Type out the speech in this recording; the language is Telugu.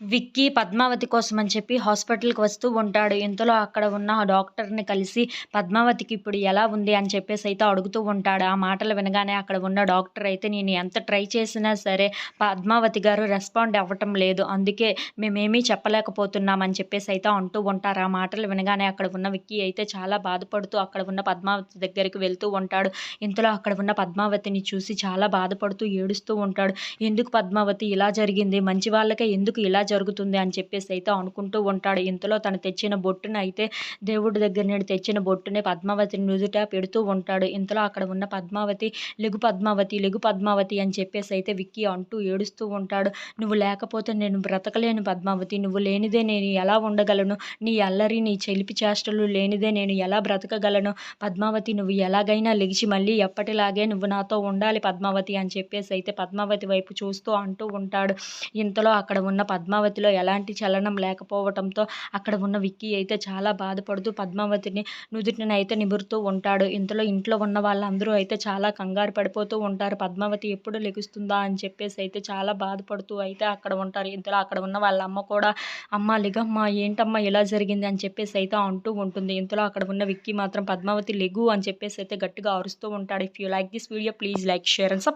విక్కీ పద్మావతి కోసం అని చెప్పి హాస్పిటల్కి వస్తూ ఉంటాడు. ఇంతలో అక్కడ ఉన్న ఆ డాక్టర్ని కలిసి పద్మావతికి ఇప్పుడు ఎలా ఉంది? అని చెప్పేసి అయితే అడుగుతూ ఉంటాడు. ఆ మాటలు వినగానే అక్కడ ఉన్న డాక్టర్ అయితే నేను ఎంత ట్రై చేసినా సరే పద్మావతి గారు రెస్పాండ్ అవ్వటం లేదు. అందుకే మేమేమీ చెప్పలేకపోతున్నామని చెప్పేసి అయితే అంటూ ఉంటారు. ఆ మాటలు వినగానే అక్కడ ఉన్న విక్కీ అయితే చాలా బాధపడుతూ అక్కడ ఉన్న పద్మావతి దగ్గరికి వెళ్తూ ఉంటాడు. ఇంతలో అక్కడ ఉన్న పద్మావతిని చూసి చాలా బాధపడుతూ ఏడుస్తూ ఉంటాడు. ఎందుకు పద్మావతి ఇలా జరిగింది? మంచి వాళ్ళకే ఎందుకు ఇలా జరుగుతుంది అని చెప్పేసి అయితే అనుకుంటూ ఉంటాడు. ఇంతలో తను తెచ్చిన బొట్టును అయితే దేవుడి దగ్గర నుండి తెచ్చిన బొట్టునే పద్మావతి నుదుట పెడుతూ ఉంటాడు. ఇంతలో అక్కడ ఉన్న పద్మావతి లెగు పద్మావతి లెగు పద్మావతి అని చెప్పేసి అయితే విక్కీ అంటూ ఏడుస్తూ ఉంటాడు. నువ్వు లేకపోతే నేను బ్రతకలేను పద్మావతి. నువ్వు లేనిదే నేను ఎలా ఉండగలను? నీ అల్లరి నీ చెలిపి చేష్టలు లేనిదే నేను ఎలా బ్రతకగలను? పద్మావతి నువ్వు ఎలాగైనా లెగిచి మళ్ళీ ఎప్పటిలాగే నువ్వు నాతో ఉండాలి పద్మావతి అని చెప్పేసి అయితే పద్మావతి వైపు చూస్తూ అంటూ ఉంటాడు. ఇంతలో అక్కడ ఉన్న పద్మావతిలో ఎలాంటి చలనం లేకపోవడంతో అక్కడ ఉన్న విక్కీ అయితే చాలా బాధపడుతూ పద్మావతిని నుదుటిని అయితే నిమురుతూ ఉంటాడు. ఇంతలో ఇంట్లో ఉన్న వాళ్ళందరూ అయితే చాలా కంగారు పడిపోతూ ఉంటారు. పద్మావతి ఎప్పుడు లెగుస్తుందా అని చెప్పేసి అయితే చాలా బాధపడుతూ అయితే అక్కడ ఉంటారు. ఇంతలో అక్కడ ఉన్న వాళ్ళ అమ్మ కూడా అమ్మ లెగమ్మ ఏంటమ్మా ఇలా జరిగింది? అని చెప్పేసి అయితే అంటూ ఉంటుంది. ఇంతలో అక్కడ ఉన్న విక్కీ మాత్రం పద్మావతి లెగు అని చెప్పేసి అయితే గట్టిగా అరుస్తూ ఉంటాడు. If you like this video please like share and sub